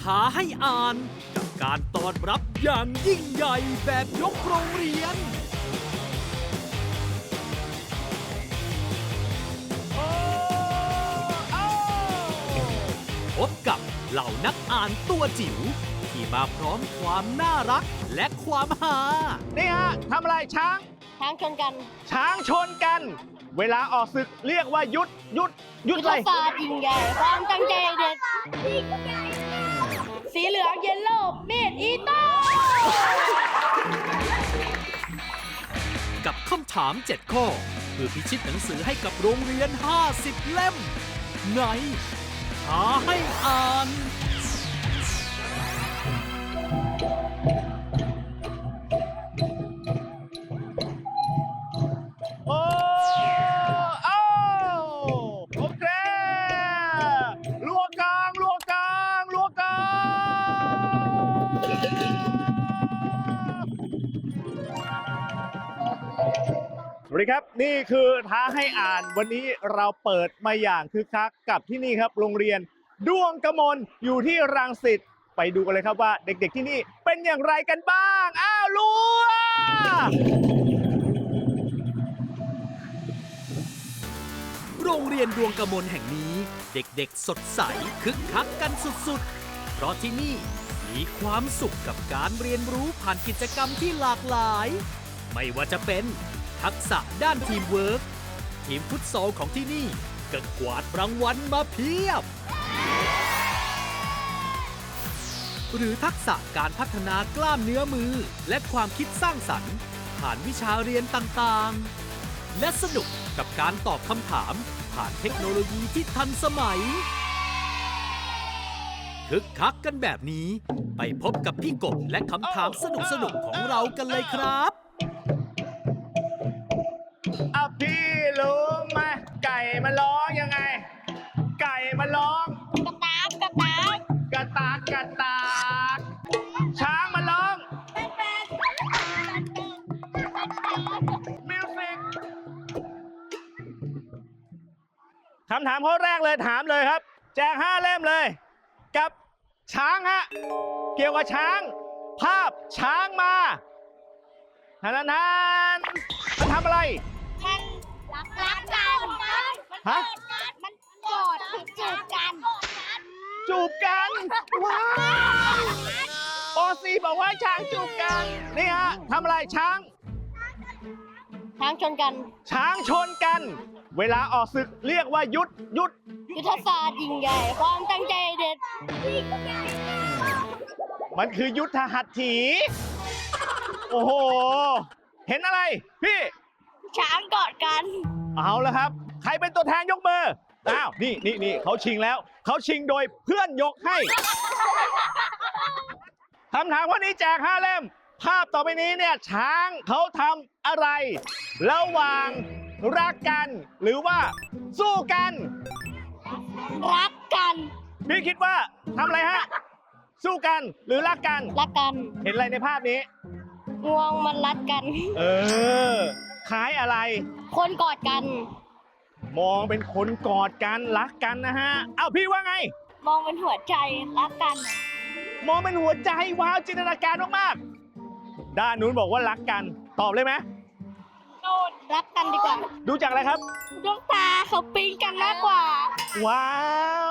ท้าให้อ่านกับการต้อนรับอย่างยิ่งใหญ่แบบยกโรงเรียน พบกับเหล่านักอ่านตัวจิ๋วที่มาพร้อมความน่ารักและความฮานี่ฮะทำอะไรช้าง ช้างชนกันช้างชนกัน เวลาออกศึกเรียกว่ายุดยุดยุดยุทอะไรธศาสตร์ยิ่งใหญ่ความตั้งใจเด็ด สีเหลืองเยลโล่มีดอีโต้กับคำถาม 7 ข้อ เพื่อพิชิตหนังสือให้กับโรงเรียน 50 เล่ม ในหาให้อ่าน นี่คือท้าให้อ่านวันนี้เราเปิดมาอย่างคึกคักกับที่นี่ครับ โรงเรียนดวงกมลอยู่ที่รังสิตไปดูกันเลยครับว่า เด็กๆที่นี่เป็นอย่างไรกันบ้าง อ้าวลัวโรงเรียนดวงกมลแห่งนี้ เด็กๆ สดใสคึกคักกันสุดๆ เพราะที่นี่มีความสุขกับการเรียนรู้ผ่านกิจกรรมที่หลากหลาย ไม่ว่าจะเป็น ทักษะด้านทีมเวิร์กทีมฟุตซอลของที่นี่ก็กวาดรางวัลมาเพียบ หรือทักษะการพัฒนากล้ามเนื้อมือ และความคิดสร้างสรรค์ผ่านวิชาเรียนต่างๆ และสนุกกับการตอบคำถาม ผ่านเทคโนโลยีที่ทันสมัยคึกคักกันแบบนี้ ไปพบกับพี่กบและคำถามสนุกๆของเรากันเลยครับ อะพี่รู้ไหมไก่มันร้องยังไง ไก่มันร้อง กระตากกระตากกระตากกระตากช้างมันร้องมิวสิกคำถามข้อแรกเลยถามเลยครับ แจกห้าเล่มเลย กับช้างฮะเกี่ยวกับช้าง ภาพช้างมาทานทานมันทำอะไร มันรักรักกันฮะ มันกอดจูบกันจูบกันว้าวปอซีบอกว่าช้างจูบกันนี่ฮะทำอะไรช้าง ช้างชนกันช้างชนกัน เวลาออกศึกเรียกว่ายุดยุดยุทธศาสตร์ยิ่งใหญ่ ความตั้งใจเด็ดมันคือยุทธหัตถี โอ้โห เห็นอะไร พี่ ช้างกอดกัน เอาแล้วครับ ใครเป็นตัวแทนยกมือ อ้าว นี่นี่นี่เขาชิงแล้ว เขาชิงโดยเพื่อนยกให้ คำถามวันนี้แจกห้าเล่ม ภาพต่อไปนี้เนี่ยช้างเขาทำอะไร ระหว่างรักกัน หรือว่าสู้กัน รักกัน พี่คิดว่าทำอะไรฮะ สู้กันหรือรักกัน รักกัน เห็นอะไรในภาพนี้ งวงมันรัดกัน เออ คล้ายอะไร คนกอดกัน มองเป็นคนกอดกันรักกันนะฮะ เอาพี่ว่าไง มองเป็นหัวใจรักกันมองเป็นหัวใจว้าวจินตนาการมากๆด้านนู้นบอกว่ารักกันตอบเลยไหมโนดรักกันดีกว่าดูจากอะไรครับ ดวงตาเขาปิ๊งกันมากกว่า ว้า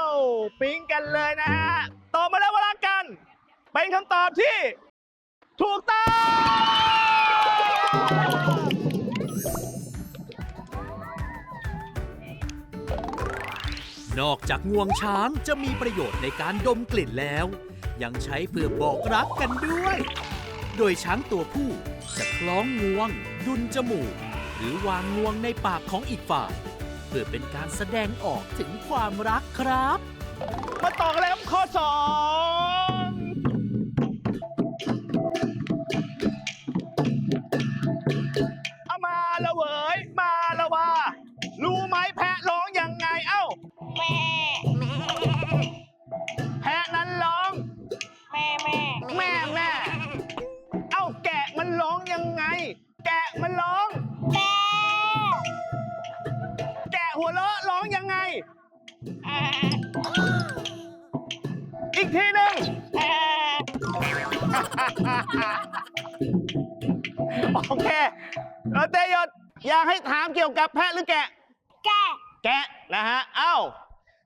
วปิ๊งกันเลยนะฮะตอบมาแล้วว่ารักกัน เป็นคำตอบที่ ถูกต้อง นอกจากงวงช้างจะมีประโยชน์ในการดมกลิ่นแล้ว ยังใช้เพื่อบอกรักกันด้วย โดยช้างตัวผู้จะคล้องงวง ดุนจมูก หรือวางงวงในปากของอีกฝ่าย เพื่อเป็นการแสดงออกถึงความรักครับ มาต่อกันเลยครับข้อสอง กให้ถามเกี่ยวกับแพะหรือแกะ แกะแกะนะฮะเอ้า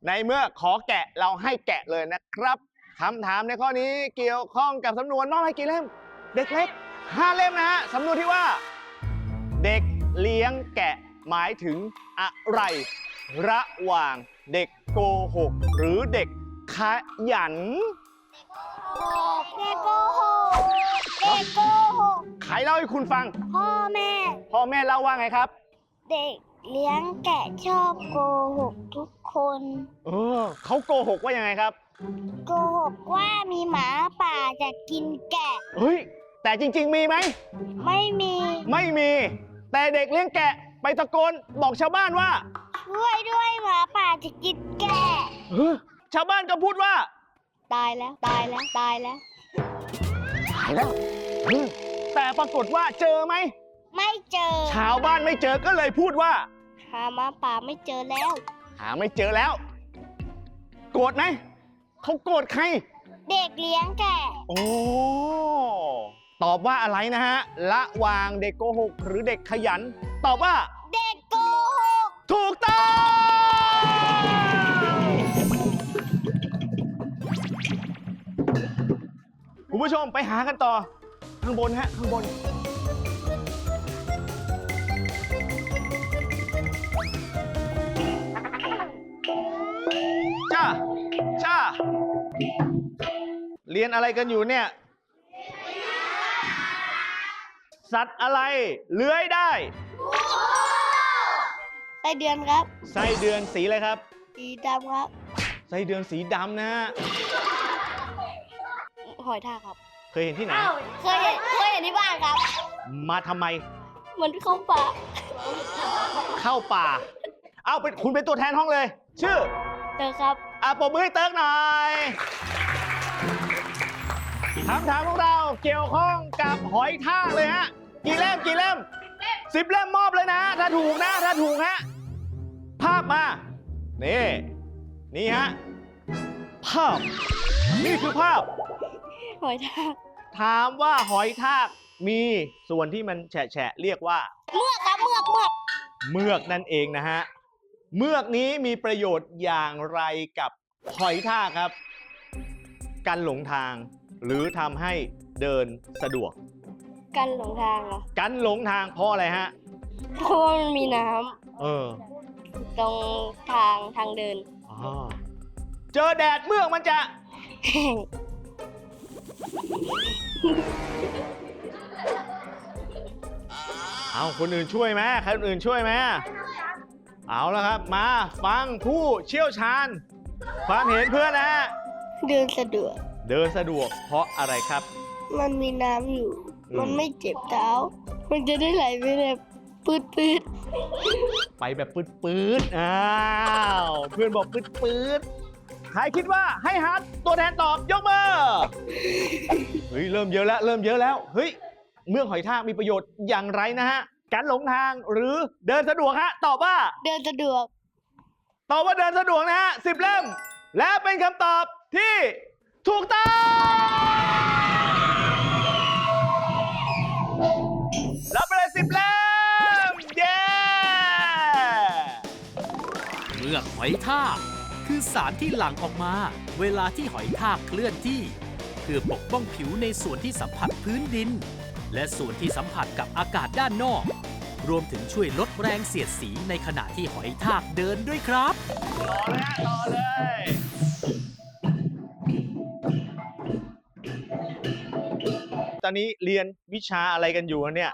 ในเมื่อขอแกะเราให้แกะเลยนะครับคำถามในข้อนี้เกี่ยวข้องกับสำนวนมอบให้กี่เล่ม เด็กเล็กห้าเล่มนะฮะสำนวนที่ว่า เด็กเลี้ยงแกะหมายถึงอะไร ระหว่างเด็กโกหก หรือเด็กขยัน เด็กโกหกเด็กโกหกใครเล่าให้คุณฟัง พ่อแม่ พ่อแม่เล่าว่าไงครับ เด็กเลี้ยงแกะชอบโกหกทุกคน เออเขาโกหกว่ายังไงครับ โกหกว่ามีหมาป่าจะกินแกะ เฮ้ย แต่จริง ๆ มีไหม ไม่มีไม่มี แต่เด็กเลี้ยงแกะไปตะโกนบอกชาวบ้านว่าช่วยด้วยหมาป่าจะกินแกะเฮ้ยชาวบ้านก็พูดว่า ตายแล้วตายแล้วตายแล้วตายแล้วเฮ้ยแต่ปรากฏว่าเจอไหม ไม่เจอชาวบ้านไม่เจอก็เลยพูดว่า หาหมาป่าไม่เจอแล้ว หาไม่เจอแล้ว โกรธไหมเขาโกรธใคร เด็กเลี้ยงแกะโอ้ ตอบว่าอะไรนะฮะ ละหว่างเด็กโกหกหรือเด็กขยัน ตอบว่า เด็กโกหกถูกต้อง คุณผู้ชมไปหากันต่อ ข้างบนฮะ ข้างบน เรียนอะไรกันอยู่เนี่ย สัตว์อะไรเลื้อยได้ ไส้เดือนครับ ไส้เดือนสีอะไรครับ สีดำครับ ไส้เดือนสีดำนะฮะ หอยทากครับ เคยเห็นที่ไหน เคยเห็นเคยเห็นที่บ้านครับ มาทำไม มันเข้าป่าเข้าป่า เอาเป็นคุณเป็นตัวแทนห้องเลย ชื่อ เจอครับ อะปรบมือให้เติร์กหน่อย คำถามของเราเกี่ยวข้องกับหอยทากเลยฮะ กี่เล่มกี่เล่มสิบเล่มมอบเลยนะ ถ้าถูกนะ ถ้าถูกฮะ ภาพมา นี่ นี่ฮะ ภาพ นี่คือภาพ หอยทากถามว่าหอยทากมีส่วนที่มันแฉะๆเรียกว่า เมือกครับเมือกเมือกเมือกนั่นเองนะฮะ เมือกนี้มีประโยชน์อย่างไรกับหอยทากครับกันหลงทาง หรือทำให้เดินสะดวก กันหลงทางเหรอกันหลงทางเพราะอะไรฮะ เพราะว่ามันมีน้เออำตรงทางทางเดินอ๋อเจอแดดเมือกมันจะแห้งเอาคนอื่นช่วยไหมใครคนอื่นช่วยไหมเอาแล้วครับ มาฟังผู้เชี่ยวชาญ ความเห็นเพื่อนนะฮะ เดินสะดวก เดินสะดวกเพราะอะไรครับ มันมีน้ำอยู่อืมมันไม่เจ็บเท้า มันจะได้ไหลไปแบบปืดปืดไปแบบปืดปืดๆอ้าวเพื่อนบอกปืดปืดๆใครคิดว่าให้ฮัทตัวแทนตอบยกมือเฮ้ยเริ่มเยอะแล้ว เริ่มเยอะแล้วเฮ้ยเมือกหอยทากมีประโยชน์อย่างไรนะฮะการหลงทางหรือเดินสะดวกฮะตอบว่าเดินสะดวกตอบว่าเดินสะดวกนะฮะสิบเล่มและเป็นคำตอบที่ ถูกต้องรับไปเลยสิบเล่มเย้เมือหอยทากคือสารที่หลั่งออกมา เวลาที่หอยทากเคลื่อนที่ เพื่อปกป้องผิวในส่วนที่สัมผัสพื้นดิน และส่วนที่สัมผัสกับอากาศด้านนอก รวมถึงช่วยลดแรงเสียดสีในขณะที่หอยทากเดินด้วยครับ ต่อเลยฮะต่อเลย ตอนนี้เรียนวิชาอะไรกันอยู่เนี่ย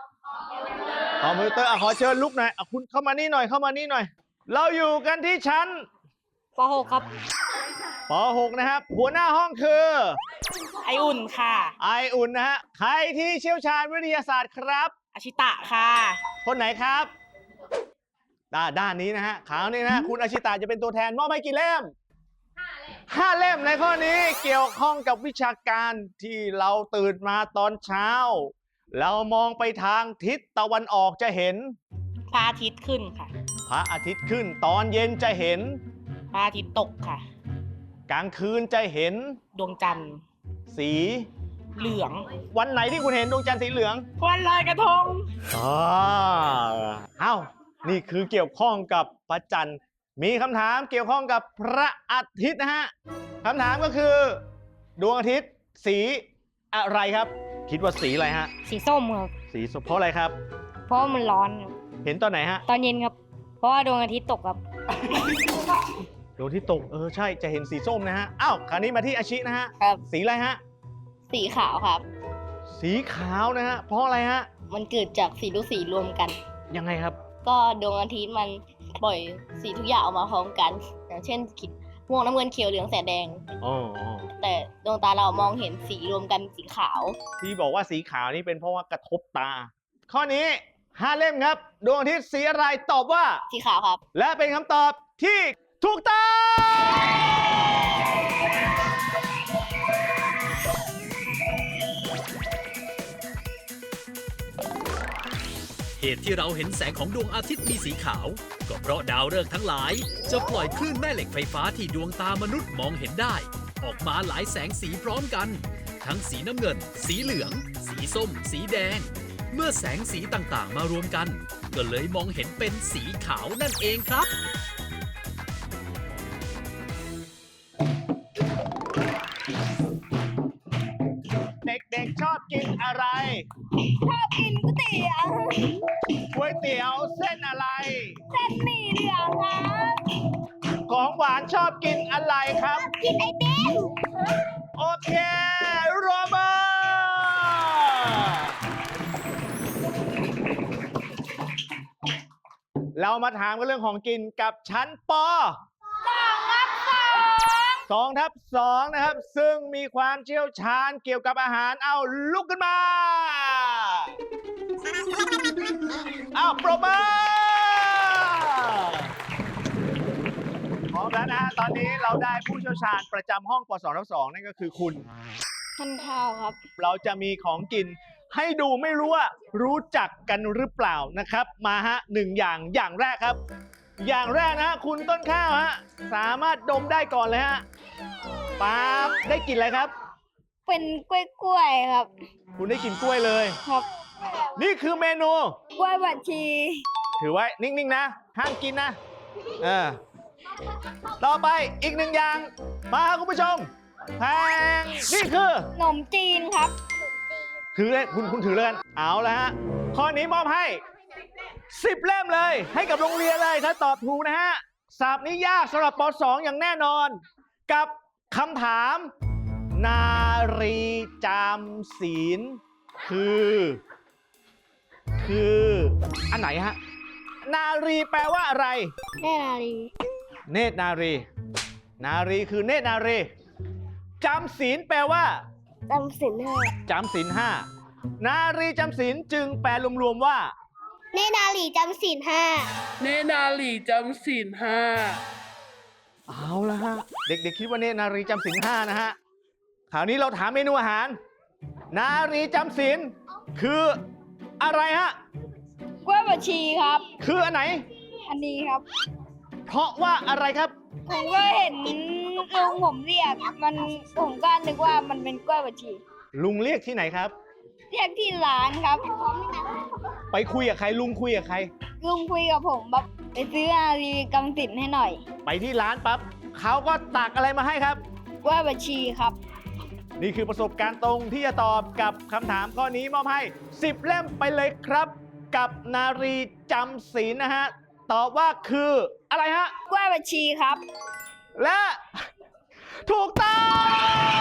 คอมพิวเตอร์อะขอเชิญลุกหน่อยอะคุณเข้ามานี่หน่อยเข้ามานี่หน่อย เราอยู่กันที่ชั้นป .6 ครับป .6 นะครับ หัวหน้าห้องคือ ไออุ่นค่ะ ไออุ่นนะฮะใครที่เชี่ยวชาญวิทยาศาสตร์ครับ อาชิตะค่ะ คนไหนครับด้านด้านนี้นะฮะขาวนี่นะฮะคุณอาชิตาจะเป็นตัวแทนมอบให้กี่เล่ม ห้าเล่มในข้อนี้เกี่ยวข้องกับวิชาการที่เราตื่นมาตอนเช้า เรามองไปทางทิศตะวันออกจะเห็น พระอาทิตย์ขึ้นค่ะ พระอาทิตย์ขึ้นตอนเย็นจะเห็น พระอาทิตย์ตกค่ะ กลางคืนจะเห็น ดวงจันทร์ สีเหลือง วันไหนที่คุณเห็นดวงจันทร์สีเหลืองวันลอยกระทงอ๋อเอ้านี่คือเกี่ยวข้องกับพระจันทร์ มีคำถามเกี่ยวข้องกับพระอาทิตย์นะฮะคำถามก็คือ ดวงอาทิตย์สีอะไรครับ คิดว่าสีอะไรฮะ สีส้มครับ สีส้มเพราะอะไรครับ เพราะว่ามันร้อนครับเห็นตอนไหนฮะ ตอนเย็นครับ เพราะว่าดวงอาทิตย์ตกครับ ดวงอาที่ตก เออ ใช่จะเห็นสีส้มนะฮะ อ้าว คราวนี้มาที่อาชินะฮะ ครับ สีอะไรฮะ สีขาวครับ สีขาวนะฮะ เพราะอะไรฮะ มันเกิดจากสีทุกสีรวมกัน ยังไงครับ ก็ดวงอาทิตย์มัน ปล่อยสีทุกอย่างออกมาพร้อมกัน อย่างเช่นขีดม่วงน้ำเงินเขียวเหลืองแสดแดง อ๋ออ๋อแต่ดวงตาเรามองเห็นสีรวมกันเป็นสีขาว ที่บอกว่าสีขาวนี่เป็นเพราะว่ากระทบตา ข้อนี้ห้าเล่มครับ ดวงอาทิตย์สีอะไรตอบว่า สีขาวครับ และเป็นคำตอบที่ถูกต้อง ตุที่เราเห็นแสงของดวงอาทิตย์มีสีขาว ก็เพราะดาวฤกษ์ทั้งหลาย จะปล่อยคลื่นแม่เหล็กไฟฟ้าที่ดวงตามนุษย์มองเห็นได้ ออกมาหลายแสงสีพร้อมกัน ทั้งสีน้ำเงิน สีเหลือง สีส้ม สีแดง เมื่อแสงสีต่างๆ มารวมกัน ก็เลยมองเห็นเป็นสีขาวนั่นเองครับ ก๋วยเตี๋ยวเส้นอะไร เส้นหมี่เหลืองครับของหวานชอบกินอะไรครับ กินไอติมโอเค โรเบิร์ตเรามาถามกันเรื่องของกินกับชั้นป สองทับสองนะครับ ซึ่งมีความเชี่ยวชาญเกี่ยวกับอาหาร เอาลุกขึ้นมา เอาโปรเบอร์พร้อมแล้วนะฮะตอนนี้เราได้ผู้เชี่ยวชาญประจำห้องปสองทับสองนั่นก็คือคุณ ท่านข้าวครับ เราจะมีของกินให้ดูไม่รู้ว่ารู้จักกันหรือเปล่านะครับ มาฮะหนึ่งอย่างอย่างแรกครับ อย่างแรกนะฮะคุณต้นข้าวฮะสามารถดมได้ก่อนเลยฮะป๊าบได้กลินอะไรครับ เป็นกล้วยกล้วยๆครับ คุณได้กลินกล้วยเลย ครับนี่คือเมนู กล้วยบัดชีถือไว้นิ่งๆนะห้ามกินนะเออต่อไปอีกหนึ่งอย่าง มาครับคุณผู้ชมแพงนี่คือ ขนมจีนครับ ถือเลยคุณคุณถือเลยกันเอาละฮะข้อนี้มอบให้ 10เล่มเลย ให้กับโรงเรียนเลยถ้าตอบถูกนะฮะสาบนี้ยากสำหรับป .2 อย่างแน่นอน กับคำถาม นารีจามศีล คือ คือ อันไหนฮะ นารีแปลว่าอะไร แน่นารีเนตรนารี นารีคือเนตรนารีจำศีลแปลว่าจำสินห้าจำศีลห้านารีจำศีลจึงแปลรวมๆว่า แน่นารีจำสินห้า เนนาหลีจำศีลห้า เอาละฮะ เด็กๆคิดว่าเนตรนารีจำศีลห้านะฮะคราวนี้เราถามเมนูอาหาร นารีจำศีลคืออะไรฮะ กล้วยบัดชีครับ คืออันไหน อันนี้ครับ เพราะว่าอะไรครับ ผมก็เห็นลุงผมเรียก มันผมก็นึกว่ามันเป็นกล้วยบัดชี ลุงเรียกที่ไหนครับ เรียกที่ร้านครับ ไปคุยกับใครลุงคุยกับใคร ลุงคุยกับผมแบบไปซื้อนารีกำสินให้หน่อย ไปที่ร้านปั๊บเขาก็ตักอะไรมาให้ครับกล้วยบัดชีครับ นี่คือประสบการณ์ตรงที่จะตอบกับคำถามข้อนี้มอบให้ 10 เล่มไปเลยครับ กับนารีจำศีลนะฮะ ตอบว่าคืออะไรฮะกล้วยบัดชีครับ และ ถูกต้อง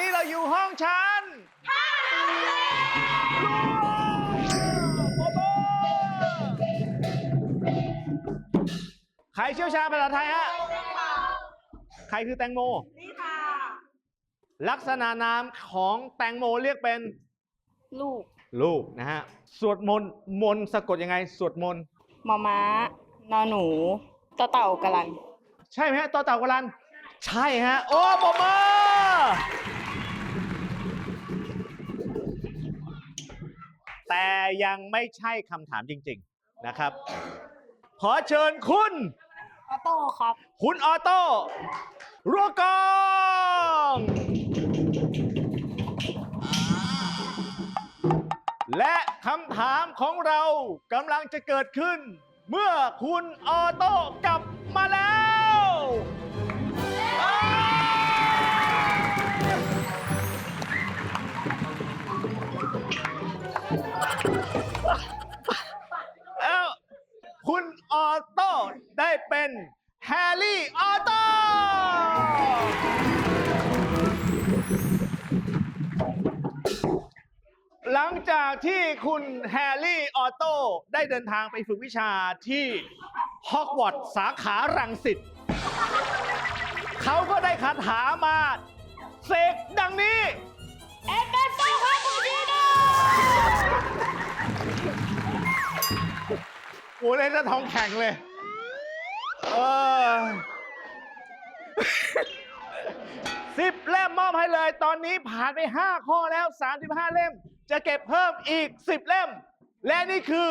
นนี้เราอยู่ห้องชั้นใครเชี่ยวชาญภาษาไทยฮะ ใครคือแตงโม นี่ค่ะ ลักษณะนามของแตงโมเรียกเป็น ลูก ลูกนะฮะ สวดมนต์มนต์สะกดยังไง สวดมนต์มอม้านอหนูต่อเต่ากะลัน ใช่ไหมฮะต่อเต่ากรัน ใช่ฮะ โอ้ปรบมือ แต่ยังไม่ใช่คำถามจริง ๆนะครับ ขอเชิญคุณ ออโต้ครับ คุณออโต้รัวกองและคำถามของเรากำลังจะเกิดขึ้น เมื่อคุณออโต้กลับมาแล้ว คุณออโต้ได้เป็นแฮร์รี่ออโต้หลังจากที่คุณแฮร์รี่ออโต้ได้เดินทางไปฝึกวิชาที่ฮอกวอตส์สาขารังสิตเขาก็ได้คาถามาเสกดัง เล่นจะท้องแข็งเลยเออสิบเล่มมอบให้เลย ตอนนี้ผ่านไป 5 ข้อแล้ว 35 เล่ม จะเก็บเพิ่มอีก 10 เล่ม และนี่คือ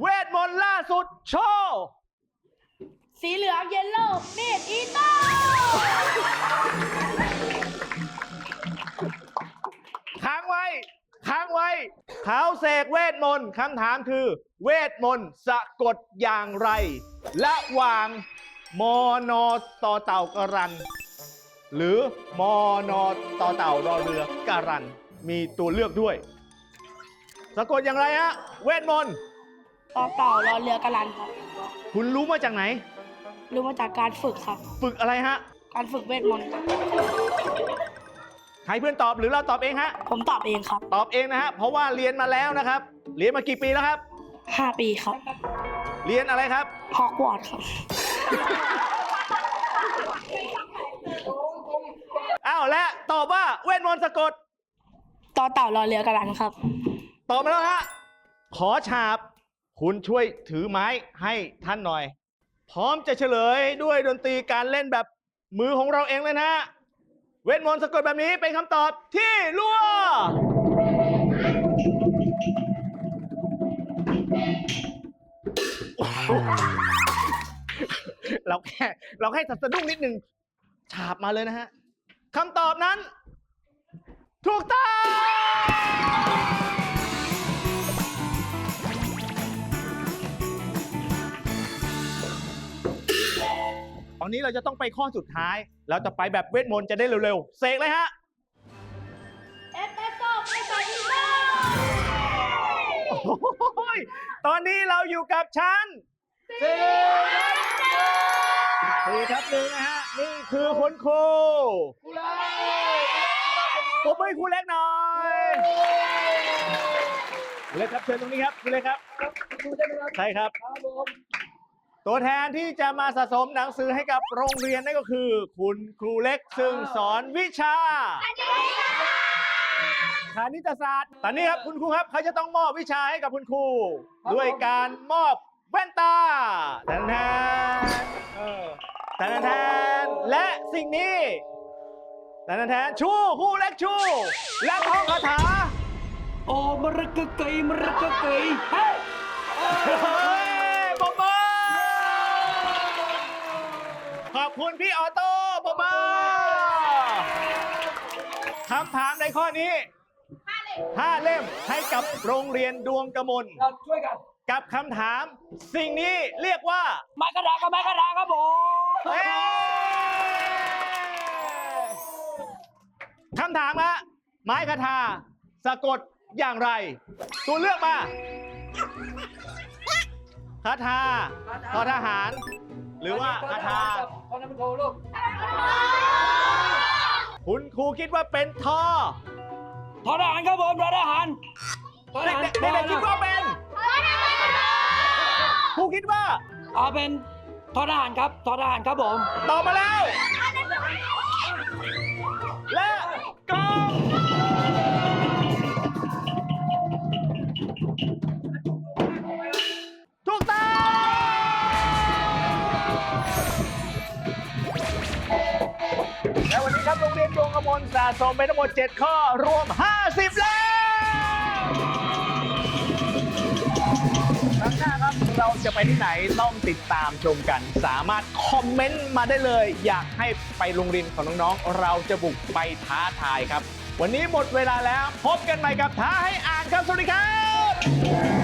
เวทมนต์ล่าสุดโชว์สีเหลืองเยลโล่มีดอีโต้ ค้างไว้เขาเสกเวทมนต์คำถามคือ เวทมนต์สะกดอย่างไรระหว่างมอนอต่อเต่ากรัน หรือมอนอต่อเต่ารอเรือการัน มีตัวเลือกด้วย สะกดอย่างไรฮะเวทมนต์ต่อเต่ารอเรือกะลันครับ คุณรู้มาจากไหน รู้มาจากการฝึกครับ ฝึกอะไรฮะ การฝึกเวทมนต์ครับ ให้เพื่อนตอบหรือเราตอบเองฮะ ผมตอบเองครับ ตอบเองนะฮะ เพราะว่าเรียนมาแล้วนะครับ เรียนมากี่ปีแล้วครับ 5 ปีครับ เรียนอะไรครับ ฮอกวอตส์ครับ อ้าวและตอบว่าเวทมนต์สะกด ต่อเต่ารอเรือกะลันครับ ตอบมาแล้วฮะ ขอฉาบ คุณช่วยถือไม้ให้ท่านหน่อย พร้อมจะเฉลยด้วยดนตรีการเล่นแบบมือของเราเองเลยนะฮะ เวทมนต์สะกดแบบนี้เป็นคำตอบที่รั่วเราแค่เราแค่สะดุ้งนิดนึงฉาบมาเลยนะฮะคำตอบนั้น ถูกต้อง ตอนนี้เราจะต้องไปข้อสุดท้าย เราจะไปแบบเวทมนต์จะได้เร็วๆ เสกเลยฮะ เอสเปรสโซ่ไม่ใส่อีโต้โอ้ยตอนนี้เราอยู่กับชั้นสี่ทับหนึ่งนะฮะ นี่คือคุณครูผมไม่ครูเล็กหน่อยครูเล็กครับเชิญตรงนี้ครับครูเล็กครับใช่ครับ ตัวแทนที่จะมาสะสมหนังสือให้กับโรงเรียนนั่นก็คือ คุณครูเล็กซึ่งสอนวิชาคณิตศาสตร์ตอนนี้ครับคุณครูครับเขาจะต้องมอบวิชาให้กับคุณครู ด้วยการมอบแว่นตาแทนแทนเออแทนแทนและสิ่งนี้แทนแทนชูคู่เล็กชู และท่องคาถาโอ้มรกะเกยมรกะเกยเฮ้ย เฮ้ยปรบมือข อบคุณพี่ออโต้ปรบมือคำถามในข้อนี้ห้าเล่มให้กับโรงเรียนดวงกมลเราช่วยกัน กับคำถาม สิ่งนี้เรียกว่าไม้กระดาษกับไม้กระดาษครับผมเอ้ยคำถามฮะไม้คาทาสะกดอย่างไร ตัวเลือกมาคาทาทอทหาร หรือว่าคาทาตอนนั้นเป็นโทรลูกคุณครูคิดว่าเป็นทอทอทหารครับผมทอทหารทอทเด็กหารๆเด็กๆคิดว่าเป็นครูคิดว่าเอาเป็นทอทหารครับทอทหารครับผม ตอบมาแล้ว และวันนี้ครับโรงเรียนดวงกมลสะสมไปทั้งหมด 7 ข้อรวม 50 แล้วครั้งหน้าครับเราจะไปที่ไหนต้องติดตามชมกัน สามารถคอมเมนต์มาได้เลย อยากให้ไปโรงเรียนของน้องๆ เราจะบุกไปท้าทายครับ วันนี้หมดเวลาแล้ว พบกันใหม่กับท้าให้อ่านครับ สวัสดีครับ